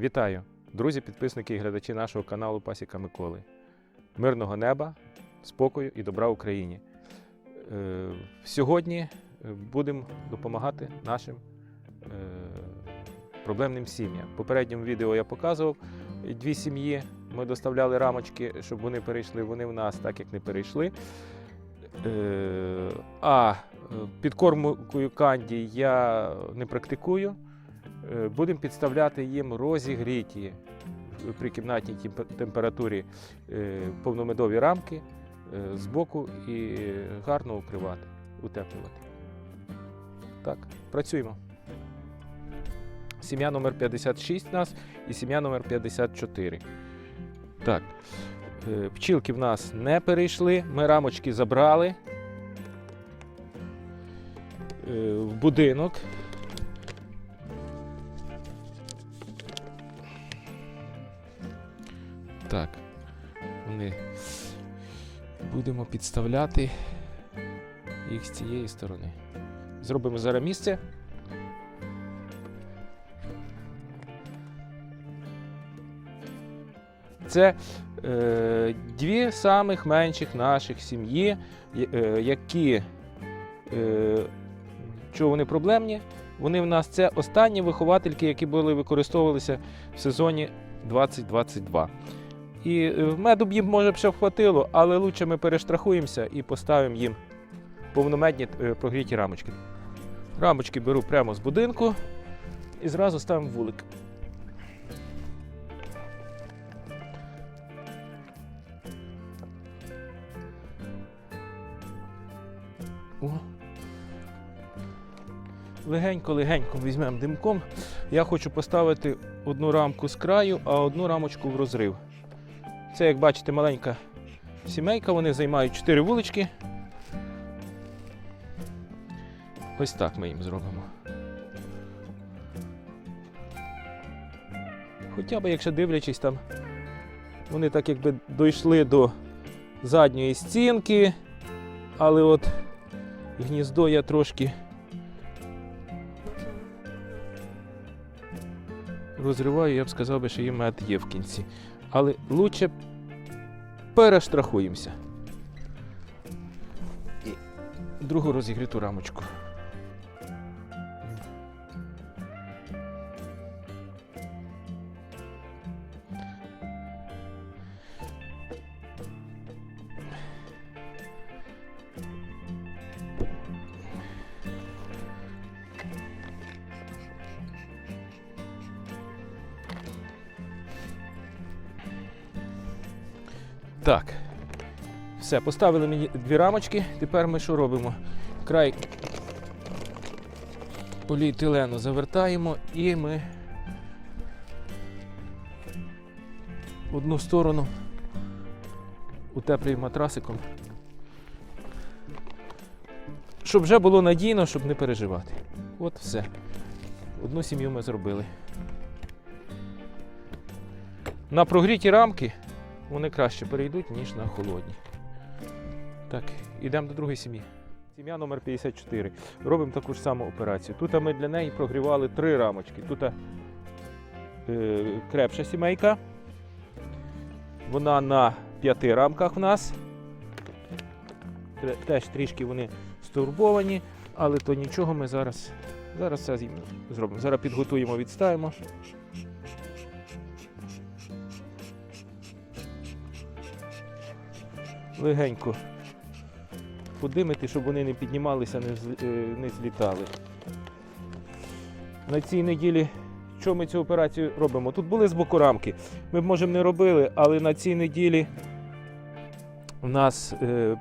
Вітаю, друзі, підписники і глядачі нашого каналу Пасіка Миколи. Мирного неба, спокою і добра Україні. Е, Сьогодні е, будемо допомагати нашим е, проблемним сім'ям. В попередньому відео я показував дві сім'ї. Ми доставляли рамочки, щоб вони перейшли. Вони в нас так як не перейшли. А підкормкою канді я не практикую. Е, Будемо підставляти їм розігріті при кімнатній температурі е, повномедові рамки е, з боку і гарно укривати, утеплювати. Так, працюємо. Сім'я номер 56 у нас і сім'я номер 54. Так. е, Пчілки в нас не перейшли. Ми рамочки забрали е, в будинок. Так. Вони будемо підставляти їх з цієї сторони. Зробимо зараз місце. Це е, дві самих менших наших сім'ї, е, які е, чого вони проблемні. Вони в нас це останні виховательки, які були використовувалися в сезоні 2022. І е, меду б їм може б ще вхватило, але лучше ми перештрахуємося і поставимо їм повномедні е, прогріті рамочки. Рамочки беру прямо з будинку і зразу ставимо вулик. О. Легенько-легенько візьмемо димком. Я хочу поставити одну рамку з краю, а одну рамочку в розрив. Це, як бачите, маленька сімейка, вони займають 4 вулички. Ось так ми їм зробимо. Хоча б, якщо дивлячись там, вони так якби дійшли до задньої стінки, але от гніздо я трошки розриваю, я б сказав що їм мед є в кінці. Але лучше перештрахуємося. І другу розігріту рамочку. Так. Все, поставили мені дві рамочки. Тепер ми що робимо? Край поліетилену завертаємо і ми одну сторону утеплюємо матрасиком. Щоб вже було надійно, щоб не переживати. От все. Одну сім'ю ми зробили. На прогріті рамки вони краще перейдуть, ніж на холодні. Так, йдемо до другої сім'ї. Сім'я номер 54. Робимо таку ж саму операцію. Тут ми для неї прогрівали три рамочки. Тут е, крепша сімейка. Вона на п'яти рамках в нас. Теж трішки вони стурбовані, але то нічого ми зараз, зараз зім- зробимо. Зараз підготуємо, відставимо. Легенько подимити, щоб вони не піднімалися, е, не злітали. На цій неділі, що ми цю операцію робимо? Тут були з боку рамки. Ми б, може, не робили, але на цій неділі у нас е,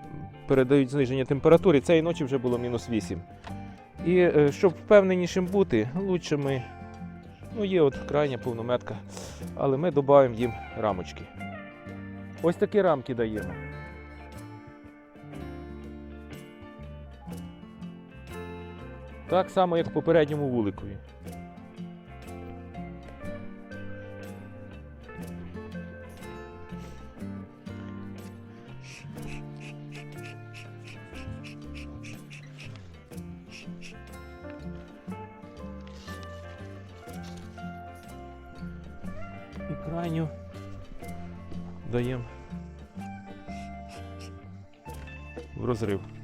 передають зниження температури. Цієї ночі вже було мінус 8. І е, щоб впевненішим бути, лучше ми. Ну, є от крайня повнометка, але ми додаємо їм рамочки. Ось такі рамки даємо. Так само, як в попередньому вуликові. крайню даємо в розрив.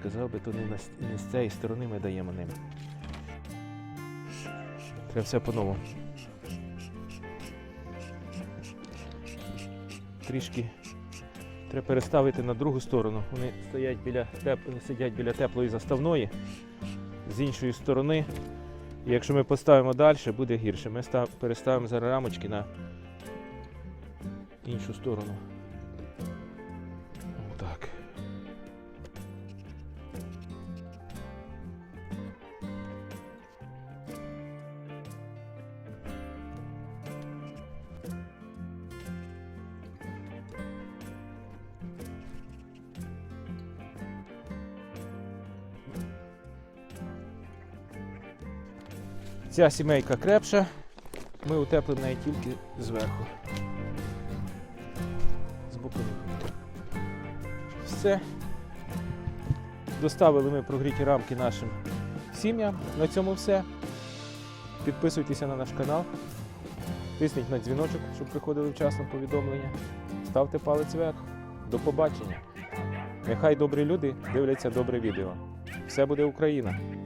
Сказав би, то не, з цієї сторони ми даємо ним. Треба все по-новому. Трішки треба переставити на другу сторону. Вони стоять біля теп... сидять біля теплої заставної з іншої сторони. І якщо ми поставимо далі, буде гірше. Ми став... переставимо зараз рамочки на іншу сторону. Ця сімейка крепша, ми утеплимо неї тільки зверху. З боку. Все. Доставили ми прогріті рамки нашим сім'ям. На цьому все. Підписуйтеся на наш канал, тисніть на дзвіночок, щоб приходили вчасно повідомлення. Ставте палець вверх. До побачення. Нехай добрі люди дивляться добре відео. Все буде Україна!